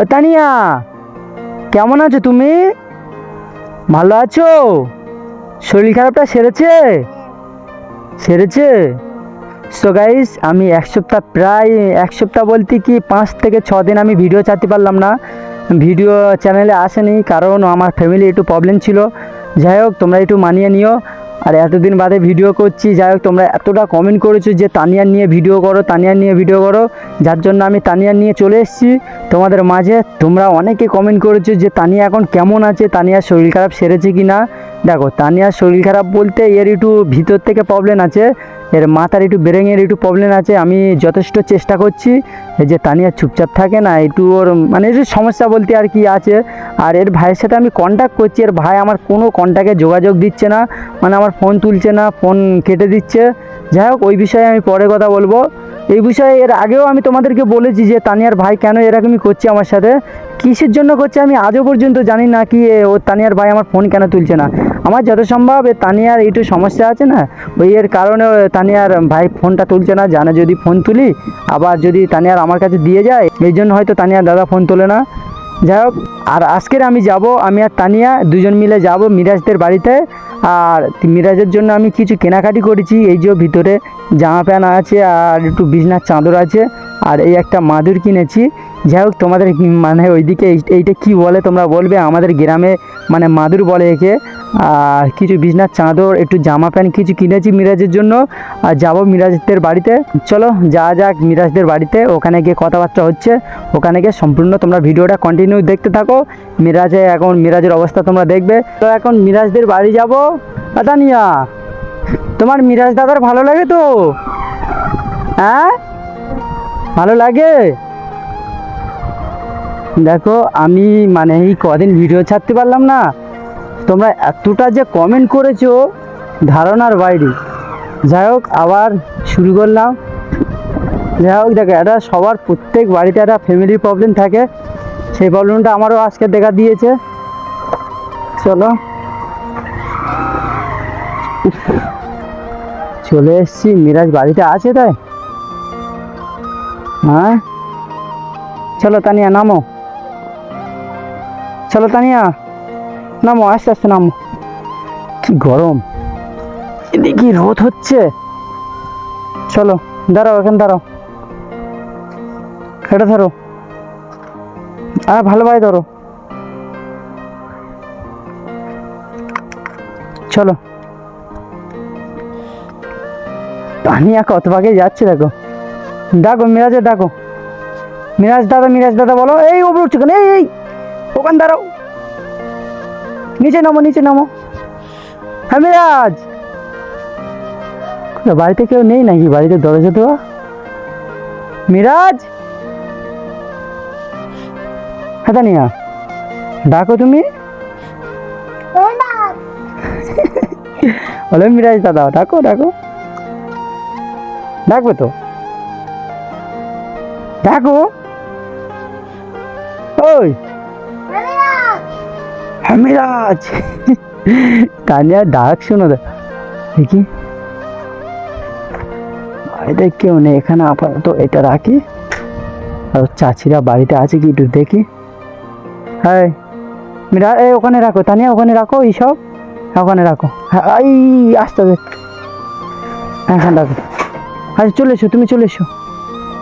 ও তানিয়া, কেমন আছো তুমি? ভালো আছো? শরীর খারাপটা সেরেছে? সেরেছে? সো গাইস আমি এক সপ্তাহ প্রায়, এক সপ্তাহ বলতে কি পাঁচ থেকে ছ দিন আমি ভিডিও ছাড়তে পারলাম না। ভিডিও চ্যানেলে আসেনি, কারণ আমার ফ্যামিলি একটু প্রবলেম ছিল। যাই হোক, তোমরা একটু মানিয়ে নিও। আর এতদিন বাদে ভিডিও করছি, যাই হোক তোমরা এতটা কমেন্ট করেছ যে তানিয়া নিয়ে ভিডিও করো, তানিয়ার নিয়ে ভিডিও করো, যার জন্য আমি তানিয়া নিয়ে চলে এসেছি। তোমাদের মাঝে তোমরা অনেকে কমেন্ট করেছ যে তানিয়া এখন কেমন আছে, তানিয়ার শরীর খারাপ সেরেছে কি না দেখো, তানিয়ার শরীর খারাপ বলতে এর একটু ভিতর থেকে প্রবলেম আছে। এর মাথার একটু ব্রেনের একটু প্রবলেম আছে, আমি যথেষ্ট চেষ্টা করছি। যে তানিয়া চুপচাপ থাকে না, একটু ওর মানে একটু সমস্যা বলতে আর কি আছে। আর এর ভাইয়ের সাথে আমি কন্ট্যাক্ট করছি, এর ভাই আমার কোনো কন্ট্যাক্টে যোগাযোগ দিচ্ছে না মানে আমার ফোন তুলছে না ফোন কেটে দিচ্ছে। যাই হোক, ওই বিষয়ে আমি পরে কথা বলব। এই বিষয়ে এর আগেও আমি তোমাদেরকে বলেছি যে তানিয়ার ভাই কেন এরকমই করছে আমার সাথে। কিসের জন্য করছে আমি আজও পর্যন্ত জানি না কি ও তানিয়ার ভাই আমার ফোন কেন তুলছে না। আমার যত সম্ভব এ তানিয়ার একটু সমস্যা আছে না, ওই এর কারণে তানিয়ার ভাই ফোনটা তুলছে না, জানে যদি ফোন তুলি, আবার যদি তানিয়ার আমার কাছে দিয়ে যায়, এই জন্য হয়তো তানিয়ার দাদা ফোন তোলে না। যাই হোক, আর আজকের আমি যাব, আমি আর তানিয়া দুজন মিলে যাব মিরাজদের বাড়িতে। আর মিরাজের জন্য আমি কিছু কেনাকাটি করেছি, এই যে ভিতরে জামা প্যান্ট আছে আর একটু বিছনার চাদর আছে। আর এই একটা মাদুর কিনেছি। যাই হোক, তোমাদের মানে ওইদিকে এই- এইটা কি বলে তোমরা বলবে? আমাদের গ্রামে মানে মাদুর বলে একে। আর কিছু বিছনার চাদর, একটু জামা প্যান্ট কিছু কিনেছি মিরাজের জন্য। আর যাব মিরাজদের বাড়িতে। চলো যা যাক মিরাজদের বাড়িতে। ওখানে গিয়ে কথাবার্তা হচ্ছে। ওখানে গিয়ে সম্পূর্ণ তোমরা ভিডিওটা কন্টিনিউ দেখতে থাকো। মিরাজে এখন মিরাজের অবস্থা তোমরা দেখবে। তো এখন মিরাজদের বাড়ি যাব। তানিয়া তোমার মিরাজ দাদার ভালো লাগে তো? হ্যাঁ? ভালো লাগে? দেখো, আমি মানে এই কদিন ভিডিও ছাড়তে পারলাম না। তোমরা এতটা যে কমেন্ট করেছ, ধারণার বাইরে। যাই হোক, আবার শুরু করলাম। যাই হোক, দেখো, এটা সবার প্রত্যেক বাড়িতে একটা ফ্যামিলির প্রবলেম থাকে। সেই প্রবলেমটা আমারও আজকে দেখা দিয়েছে। চলো। চলে এসছি। মিরাজ বাড়িতে আছে তাই? হ্যাঁ? চলো, তানিয়া, নামো। চলো তানিয়া, নামো, আস্তে আস্তে নামো। কি গরম। এদিকে রোদ হচ্ছে। চলো, দাঁড়াও, এখানে দাঁড়াও। এটা ধরো। আর ভালোভাবে ধরো। চলো। তানিয়া কত ভাগে যাচ্ছে, দেখো। ডাকো মিরাজে ডাকো। মিরাজ দাদা মিরাজ দাদা, বলো। এই, ওপরে উঠছে কেন? এই এই। ওখান দাঁড়াও। নিচে নামো নিচে নামো। হ্যাঁ মিরাজ বাড়িতে কেউ নেই নাকি? বাড়িতে দরজা দেওয়া? মিরাজ! হ্যাঁ তানিয়া ডাকো তুমি। বলো মিরাজ দাদা ডাকো ডাকো। ডাকবে তো? ডাকো। ওই মিরাজ তানিয়া ডাক শোনো দেখি। বাড়িতে কেউ নেই, এখানে আপাতত এটা রাখি। আর চাচিরা বাড়িতে আছে কি একটু দেখি। হ্যাঁ মিরা এই ওখানে রাখো, তানিয়া ওখানে রাখো, এইসব। হ্যাঁ ওখানে রাখো। হ্যাঁ এই, আসতে হ্যাঁ হ্যাঁ রাখো। আচ্ছা চলে এসো, তুমি চলে এসো।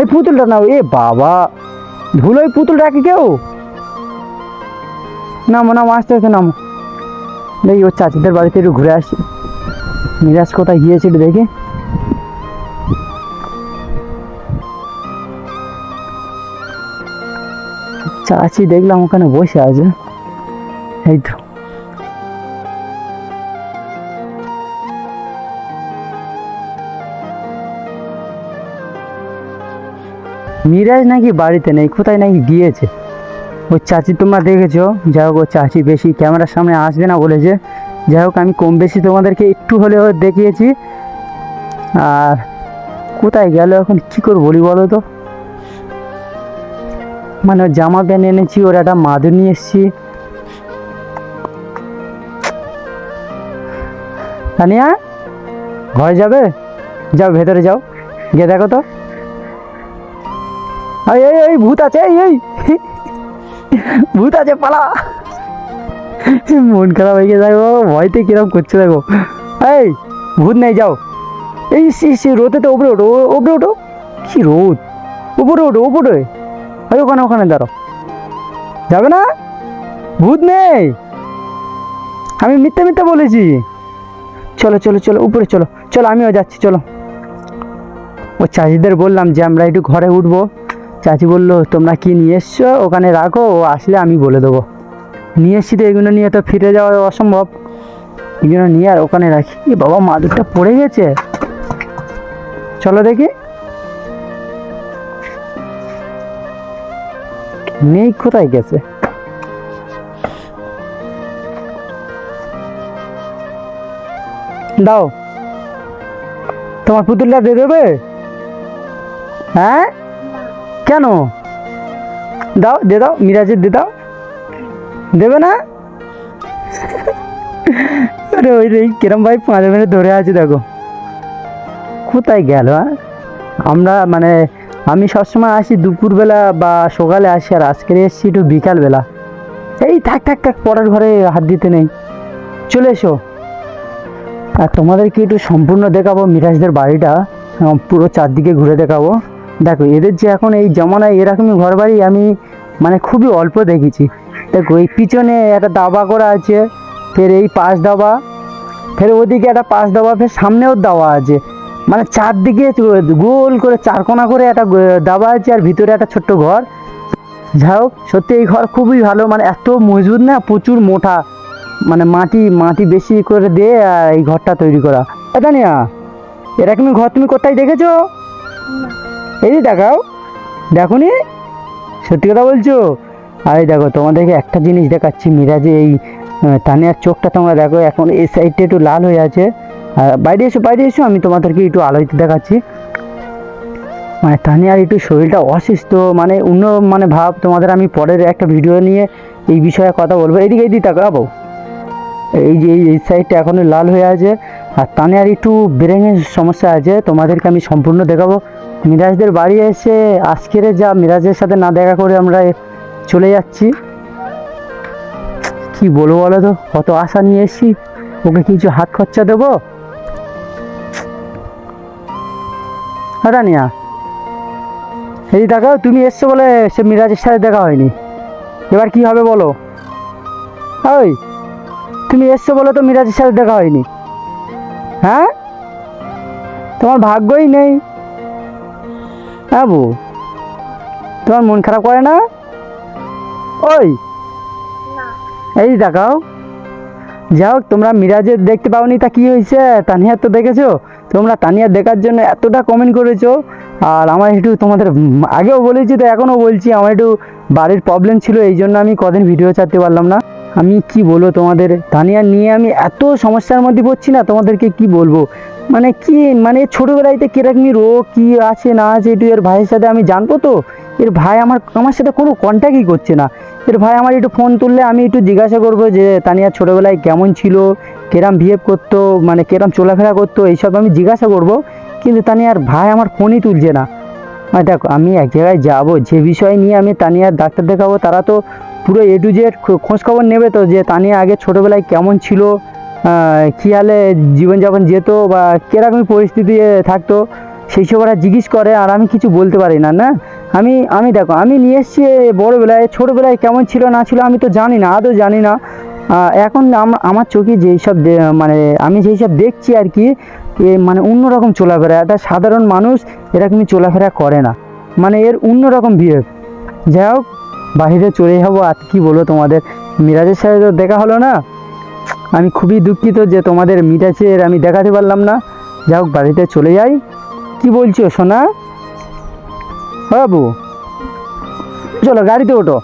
এই পুতুলটা নাও, এ বাবা। ধুলো এই পুতুল রাখি কেউ? নামো নামো, আস্তে আস্তে নামো। দেখি ওর চাচিদের বাড়িতে একটু ঘুরে আসি। মিরাজ কোথায় গিয়েছে একটু দেখি। চাচি দেখলাম ওখানে বসে আছে। এই তো। মিরাজ নাকি বাড়িতে নেই, কোথায় নাকি গিয়েছে? ওই চাচি তোমরা দেখেছ? যাই হোক ও চাচি বেশি ক্যামেরার সামনে আসবে না বলেছে যাই হোক, আমি কম বেশি তোমাদেরকে একটু হলেও দেখিয়েছি। আর কোথায় গেল এখন? কি করে বলি বলো তো? মানে জামা প্যান্ট এনেছি, ওর একটা মাদুর নিয়ে এসেছি। তানিয়া, ঘরে যাবে? যাও, ভেতরে যাও। গিয়ে দেখো তো। এই এই ভূত আছে এই। ভূত আছে, পালা। মন খারাপ হয়ে গেছে, দেখো, ভয়তে কিরম করছে, দেখো। এই, ভূত নেই, যাও। এই, সে রোদে তো ওপরে ওঠো ওপরে ওঠো। কি রোদ? উপরে ওঠো, উপরে ওই ওখানে ওখানে দাঁড়ো যাবে না? ভূত নেই। আমি মিথ্যে মিথ্যে বলেছি। চলো চলো চলো, উপরে চলো। চলো, আমিও যাচ্ছি, চলো। ও চাষিদের বললাম যে আমরা একটু ঘরে উঠবো। চাচি বলল, তোমরা কি নিয়ে এসছো? ওখানে রাখো, ও আসলে আমি বলে দেবো। নিয়ে এসছি তো, এগুলো নিয়ে তো ফিরে যাওয়া অসম্ভব। এগুলো নিয়ে আর ওখানে রাখি? বাবা, মাদুরটা পড়ে গেছে। চলো দেখি। নেই, কোথায় গেছে? দাও, তোমার পুতুলটা দিয়ে দেবে? হ্যাঁ? কেন? দাও, দিয়ে দাও, মিরাজের দিয়ে দাও। দেবে না? আরে ওই রে কিরম ভাই পাঁচ মিনিট ধরে আছে, দেখো। কোথায় গেল হ্যাঁ? আমরা মানে আমি সবসময় আসি দুপুরবেলা বা সকালে আসি আর আজকে এসেছি একটু বিকালবেলা। এই থাক থাক থাক পড়ার ঘরে হাত দিতে নেই। চলে এসো। আর তোমাদেরকে একটু সম্পূর্ণ দেখাবো মিরাজদের বাড়িটা। পুরো চারদিকে ঘুরে দেখাবো। দেখো, এদের যে এখন এই জমানায় এরকমই ঘর বাড়ি আমি মানে খুবই অল্প দেখেছি। দেখো, এই পিছনে একটা দাবা করা আছে, ফের এই পাশ দাবা, ফের ওদিকে একটা পাশ দাবা, ফের সামনেও দাওয়া আছে। মানে চারদিকে গোল করে, চারকোনা করে একটা দাবা আছে আর ভিতরে একটা ছোট্ট ঘর। যাই হোক, সত্যি এই ঘর খুবই ভালো মানে এত মজবুত না, প্রচুর মোটা। মানে মাটি মাটি বেশি করে দিয়ে আর এই ঘরটা তৈরি করা। এটা নিয়া এরকমই ঘর তুমি কোথায় দেখেছ? এই দেখাও, দেখো নি, সত্যি কথা বলছো? আর দেখো, তোমাদেরকে একটা জিনিস দেখাচ্ছি মিরাজে এই তানিয়ার চোখটা তোমরা দেখো, এখন এই সাইডটা একটু লাল হয়ে আছে। আর বাইরে এসো বাইরে এসো, আমি তোমাদেরকে একটু আলোতে দেখাচ্ছি। মানে তানিয়ার একটু শরীরটা অসুস্থ মানে অন্য মানে ভাব, তোমাদের আমি পরের একটা ভিডিও নিয়ে এই বিষয়ে কথা বলব। এদিকে এদিকে তাকাবো। এই যে, এই- সাইডটা এখনও লাল হয়ে আছে। আর তানিয়ার একটু ব্রেনের সমস্যা আছে, তোমাদেরকে আমি সম্পূর্ণ দেখাবো। মিরাজদের বাড়ি এসে আজকের যা মিরাজের সাথে না দেখা করে আমরা চলে যাচ্ছি। কি বলব বলো তো? কত আশা নিয়ে এসেছি। ওকে কিছু হাত খরচা দেবো? রানিয়া, এই দেখো তুমি এসছো বলে সে মিরাজের সাথে দেখা হয়নি। এবার কি হবে বলো? ওই, তুমি এসছো বলে তো মিরাজের সাথে দেখা হয়নি। হ্যাঁ? তোমার ভাগ্যই নেই। বউ তোমার মন খারাপ করে না? ওই এই দেখাও। যাই হোক তোমরা মিরাজের দেখতে পাওনি তা কি হয়েছে? তানিয়ার তো দেখেছ? তোমরা তানিয়ার দেখার জন্য এতটা কমেন্ট করেছ। আর আমার একটু তোমাদের আগেও বলেছি তো এখনও বলছি আমার একটু বাড়ির প্রবলেম ছিল এই জন্য আমি কদিন ভিডিও ছাড়তে পারলাম না। আমি কি বলব তোমাদের? তানিয়া নিয়ে আমি এত সমস্যার মধ্যে পড়ছি না তোমাদেরকে কি বলব? মানে কি মানে ছোটোবেলাইতে কিরকমই রোগ, কি আছে না আছে একটু এর ভাইয়ের সাথে আমি জানব তো? এর ভাই আমার আমার সাথে কোনো কন্ট্যাক্টই করছে না। এর ভাই আমার একটু ফোন তুললে আমি একটু জিজ্ঞাসা করব যে, তানিয়া ছোটোবেলায় কেমন ছিল, কেরাম বিহেভ করতো মানে কেরাম চলাফেরা করতো, এইসব আমি জিজ্ঞাসা করব। কিন্তু তানিয়ার ভাই আমার ফোনই তুলছে না। মানে দেখো, আমি এক জায়গায় যাব, যে বিষয় নিয়ে আমি তানিয়ার ডাক্তার দেখাবো, তারা তো পুরো এ টু জেড খোঁজখবর নেবে তো, যে তানিয়া আগে ছোটোবেলায় কেমন ছিল হালে জীবনযাপন যেত বা কীরকমই পরিস্থিতি থাকতো, সেই সব ওরা জিজ্ঞেস করে আর আমি কিছু বলতে পারি না না? আমি আমি দেখো, আমি নিয়ে এসেছি বড়োবেলায়, ছোটোবেলায় কেমন ছিল, না ছিল, আমি তো জানি না, আদৌ জানি না। এখন আম- আমার চোখে যেই সব মানে আমি যেই সব দেখছি আর কি মানে অন্যরকম চলাফেরা, একটা সাধারণ মানুষ এরকমই চলাফেরা করে না। মানে এর অন্যরকম বিহেভ। যাই হোক, বাইরে চলে যাব, আর কি বলো তোমাদের? মিরাজের সাথে তো দেখা হলো না। আমি খুবই দুঃখিত যে তোমাদের মিরাজের আমি দেখাতে পারলাম না। যাই হোক, বাড়িতে চলে যাই। কি বলছো, সোনা? বাবু, চলো, গাড়িতে ওঠো।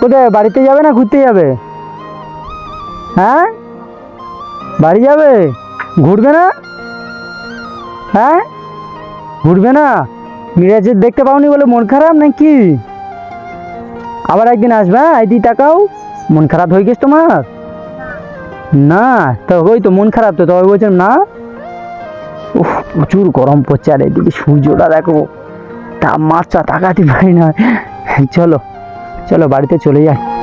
কোথায়, বাড়িতে যাবে না ঘুরতে যাবে? হ্যাঁ? বাড়ি যাবে? ঘুরবে না? হ্যাঁ? ঘুরবে না? মিরাজের দেখতে পাওনি বলে মন খারাপ নাকি? আবার একদিন আসবে হ্যাঁ? টাকাও? মন খারাপ হয়ে গেছে তোমার? না, তো ওই তো মন খারাপ তো তবে বলছিলাম, না। উফ, প্রচুর গরম পড়ছে আর এদিকে সূর্যটা দেখো, তাপমাত্রা তাকাতে পারি না। চলো চলো বাড়িতে চলে যাই।